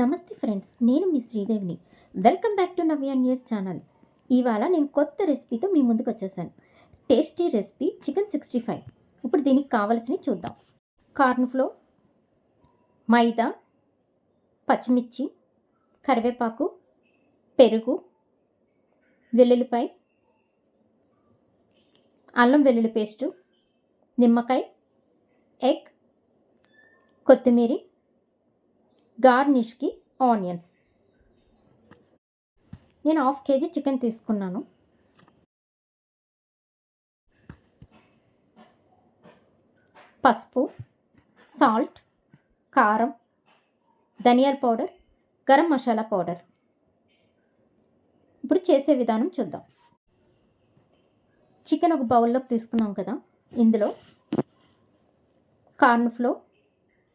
నమస్తే ఫ్రెండ్స్ నేను మీ శ్రీదేవిని. Welcome back to Navya news channel. ఇవాళ నేను కొత్త రెసిపీతో మీ ముందుకు వచ్చేసాను. Tasty recipe chicken sixty five. ఇప్పుడు దీనికి కావాల్సినవి చూద్దాం. కార్న్ ఫ్లో మైదా పచ్చిమిర్చి కరివేపాకు పెరుగు వెల్లుల్లిపాయ అల్లం వెల్లుల్లి పేస్టు నిమ్మకాయ ఎగ్ కొత్తిమీర గార్నిష్కి ఆనియన్స్. నేను హాఫ్ కేజీ చికెన్ తీసుకున్నాను. పసుపు సాల్ట్ కారం ధనియాల పౌడర్ గరం మసాలా పౌడర్. ఇప్పుడు చేసే విధానం చూద్దాం. చికెన్ ఒక బౌల్లోకి తీసుకున్నాం కదా ఇందులో కార్న్ఫ్లో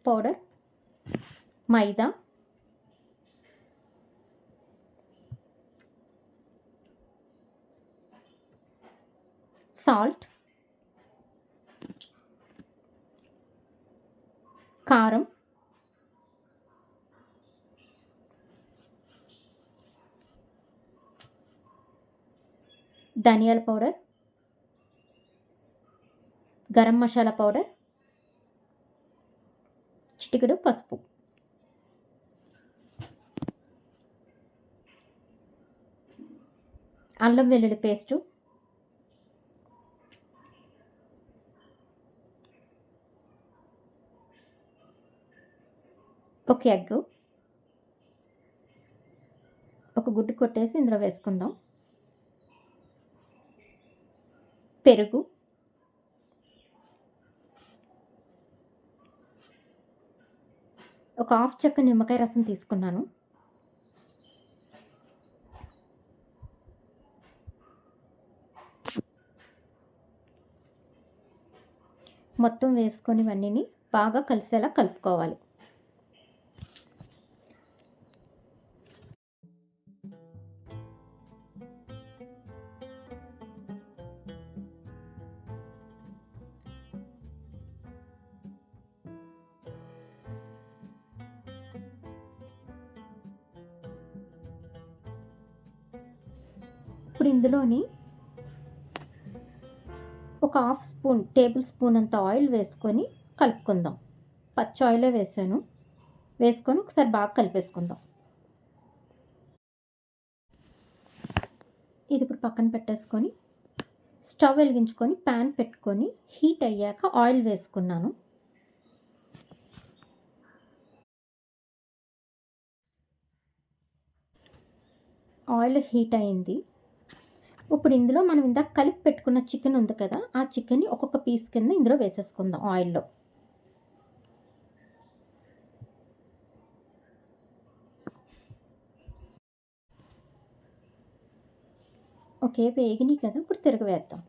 పౌడర్ మైదా. సాల్ట్. కారం. ధనియాల పౌడర్. గరం మసాలా పౌడర్. చిటికెడు పసుపు. అల్లం వెల్లుల్లి పేస్టు. ఒక ఎగ్ ఒక గుడ్డు కొట్టేసి ఇందులో వేసుకుందాం. పెరుగు. ఒక హాఫ్ చెక్క నిమ్మకాయ రసం తీసుకున్నాను. మొత్తం వేసుకొని ఇవన్నీ బాగా కలిసేలా కలుపుకోవాలి. ఇప్పుడు ఇందులోని ఒక హాఫ్ స్పూన్ టేబుల్ స్పూన్ అంత ఆయిల్ వేసుకొని కలుపుకుందాం. పచ్చి ఆయిలే వేసాను. వేసుకొని ఒకసారి బాగా కలిపేసుకుందాం. ఇది ఇప్పుడు పక్కన పెట్టేసుకొని స్టవ్ వెలిగించుకొని ప్యాన్ పెట్టుకొని హీట్ అయ్యాక ఆయిల్ వేసుకున్నాను. ఆయిల్ హీట్ అయింది. ఇప్పుడు ఇందులో మనం ఇందాక కలిపి పెట్టుకున్న చికెన్ ఉంది కదా ఆ చికెన్ని ఒక్కొక్క పీస్ కింద ఇందులో వేసేసుకుందాం ఆయిల్లో ఓకే వేగినాయి కదా ఇప్పుడు తిరగవేద్దాం.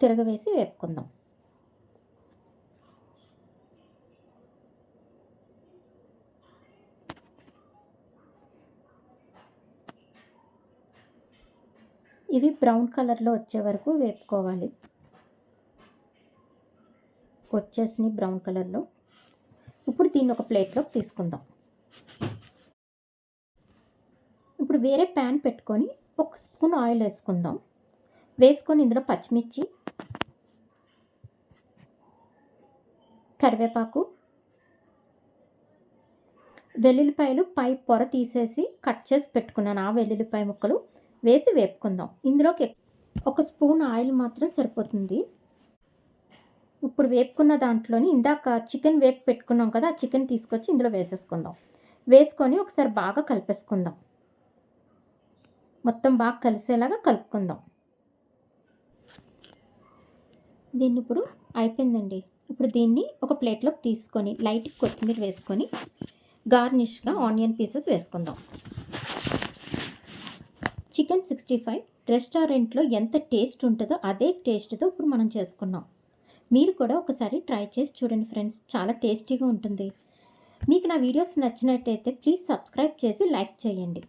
తిరగవేసి వేపుకుందాం. ఇవి బ్రౌన్ కలర్లో వచ్చే వరకు వేపుకోవాలి. వచ్చేసి బ్రౌన్ కలర్లో. ఇప్పుడు దీన్ని ఒక ప్లేట్లోకి తీసుకుందాం. ఇప్పుడు వేరే ప్యాన్ పెట్టుకొని ఒక స్పూన్ ఆయిల్ వేసుకుందాం. వేసుకొని ఇందులో పచ్చిమిర్చి కరివేపాకు వెల్లుల్లిపాయలు పై పొర తీసేసి కట్ చేసి పెట్టుకున్నాను. ఆ వెల్లుల్లిపాయ ముక్కలు వేసి వేపుకుందాం. ఇందులోకి ఒక స్పూన్ ఆయిల్ మాత్రం సరిపోతుంది. ఇప్పుడు వేపుకున్న దాంట్లోని ఇందాక చికెన్ వేపు పెట్టుకున్నాం కదా ఆ చికెన్ తీసుకొచ్చి ఇందులో వేసేసుకుందాం. వేసుకొని ఒకసారి బాగా కలిపేసుకుందాం. మొత్తం బాగా కలిసేలాగా కలుపుకుందాం. దీన్ని ఇప్పుడు అయిపోయిందండి. ఇప్పుడు దీన్ని ఒక ప్లేట్లోకి తీసుకొని లైట్ కొత్తిమీర వేసుకొని గార్నిష్గా ఆనియన్ పీసెస్ వేసుకుందాం. చికెన్ సిక్స్టీ ఫైవ్ రెస్టారెంట్లో ఎంత టేస్ట్ ఉంటుందో అదే టేస్ట్తో ఇప్పుడు మనం చేసుకున్నాం. మీరు కూడా ఒకసారి ట్రై చేసి చూడండి ఫ్రెండ్స్ చాలా టేస్టీగా ఉంటుంది. మీకు నా వీడియోస్ నచ్చినట్టయితే ప్లీజ్ సబ్స్క్రైబ్ చేసి లైక్ చేయండి.